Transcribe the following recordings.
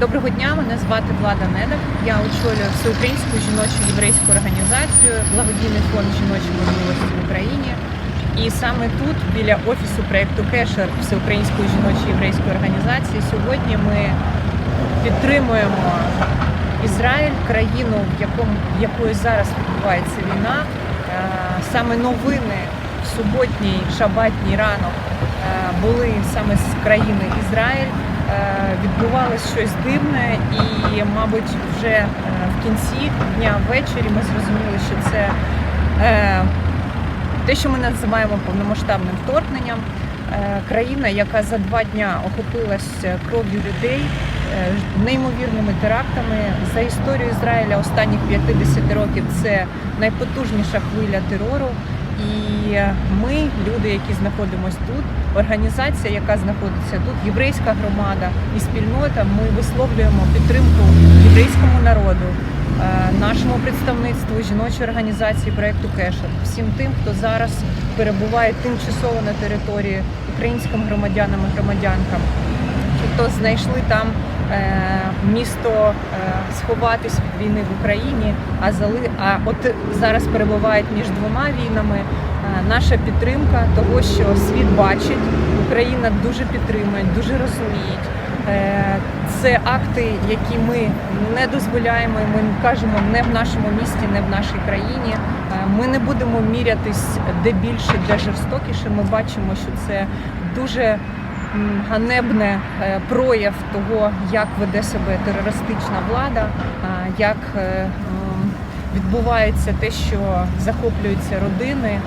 Доброго дня, мене звати Влада Недак. Я очолюю всеукраїнську жіночу єврейську організацію, благодійний фонд жіночої можливості в Україні. І саме тут, біля офісу проєкту Кешер Всеукраїнської жіночої єврейської організації, сьогодні ми підтримуємо Ізраїль, країну, в якому в якої зараз відбувається війна. Е, Саме новини в суботній шабатній ранок е, були саме з країни Ізраїль. Відбувалось щось дивне, і, мабуть, вже е, в кінці дня ввечері ми зрозуміли, що це е, те, що ми називаємо повномасштабним вторгненням. Е, Країна, яка за два дня охопилась кров'ю людей, неймовірними терактами за історію Ізраїля останніх 50 років це найпотужніша хвиля терору. І ми, люди, які знаходимося тут, організація, яка знаходиться тут, єврейська громада і спільнота, ми висловлюємо підтримку єврейському народу, е, нашому представництву жіночої організації проєкту Кешер, всім тим, хто зараз перебуває тимчасово на території українським громадянам і громадянкам, хто знайшли там місто е, сховатись від війни в Україні, а зали а от зараз перебувають між двома війнами. Е, Наша підтримка того, що світ бачить, Україна дуже підтримує, дуже розуміють. Е, Це акти, які ми не дозволяємо, ми кажемо не в нашому місті, не в нашій країні. Е, Ми не будемо мірятись де більше, де жорстокіше. Ми бачимо, що це дуже ганебне е, прояв того, як веде себе терористична влада, як е, відбувається те, що захоплюються родини. Е,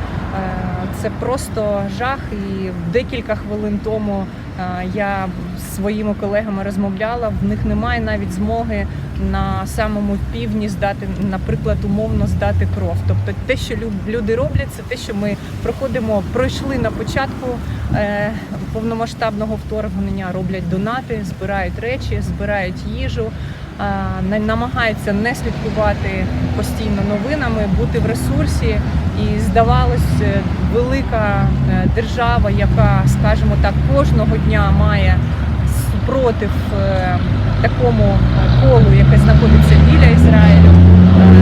Це просто жах. І декілька хвилин тому е, я з своїми колегами розмовляла. В них немає навіть змоги на самому півдні здати, наприклад, умовно здати кров. Тобто, те, що лю- люди роблять, це те, що ми проходимо, пройшли на початку е, повномасштабного вторгнення, роблять донати, збирають речі, збирають їжу. Е, на- не слідкувати постійно новинами, бути в ресурсі, і здавалось, е, велика е, держава, яка, скажімо так, кожного дня має супротив е, такому колу, яке знаходиться біля Ізраїлю,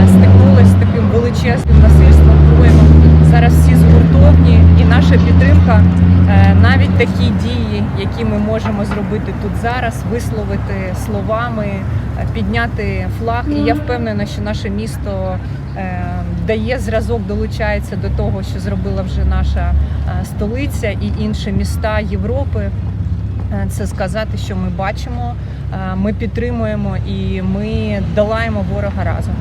стикнулася з таким величезним насильством, проявом. Зараз всі згуртовні, і наша підтримка, навіть такі дії, які ми можемо зробити тут зараз, висловити словами, е, підняти флаг. І я впевнена, що наше місто е, дає зразок, долучається до того, що зробила вже наша е, столиця і інші міста Європи. Це сказати, що ми бачимо, ми підтримуємо і ми долаємо ворога разом.